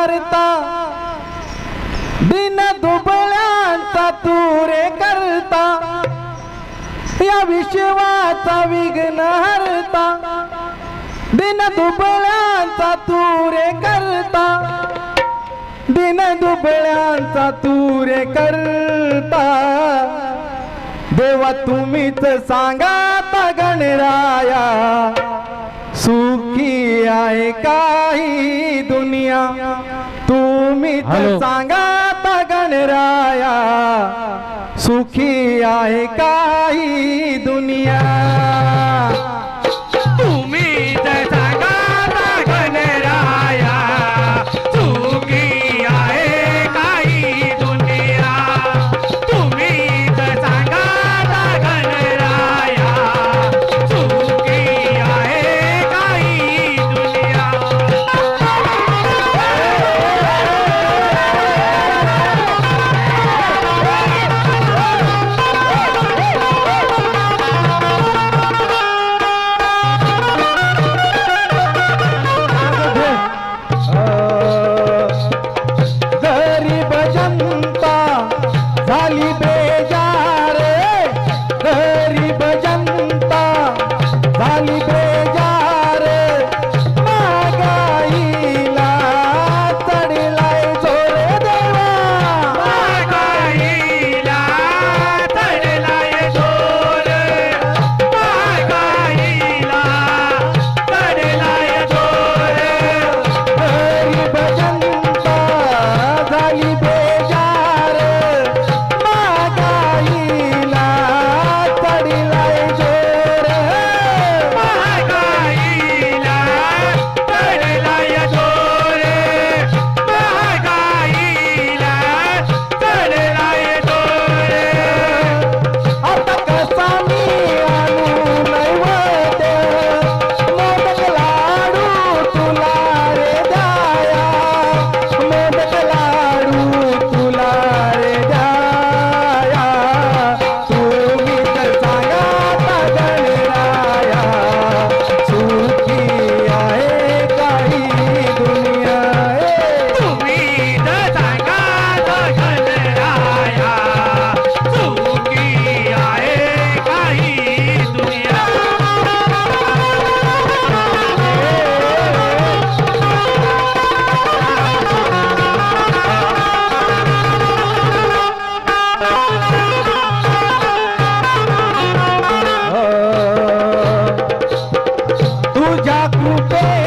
करता. दिन दुबळ्यांचा तुरे करता. या विश्वाचा विघ्न हरता. दिन दुबळ्यांचा तुरे करता. दिन दुबळ्यांचा तुरे करता. देवा तुम्हीच सांगा गणराया. आहे काही दुनिया. तुम्हीच हॅलो. सांगा गणराया. सुखी आहे काही दुनिया. तुझ्या कृपे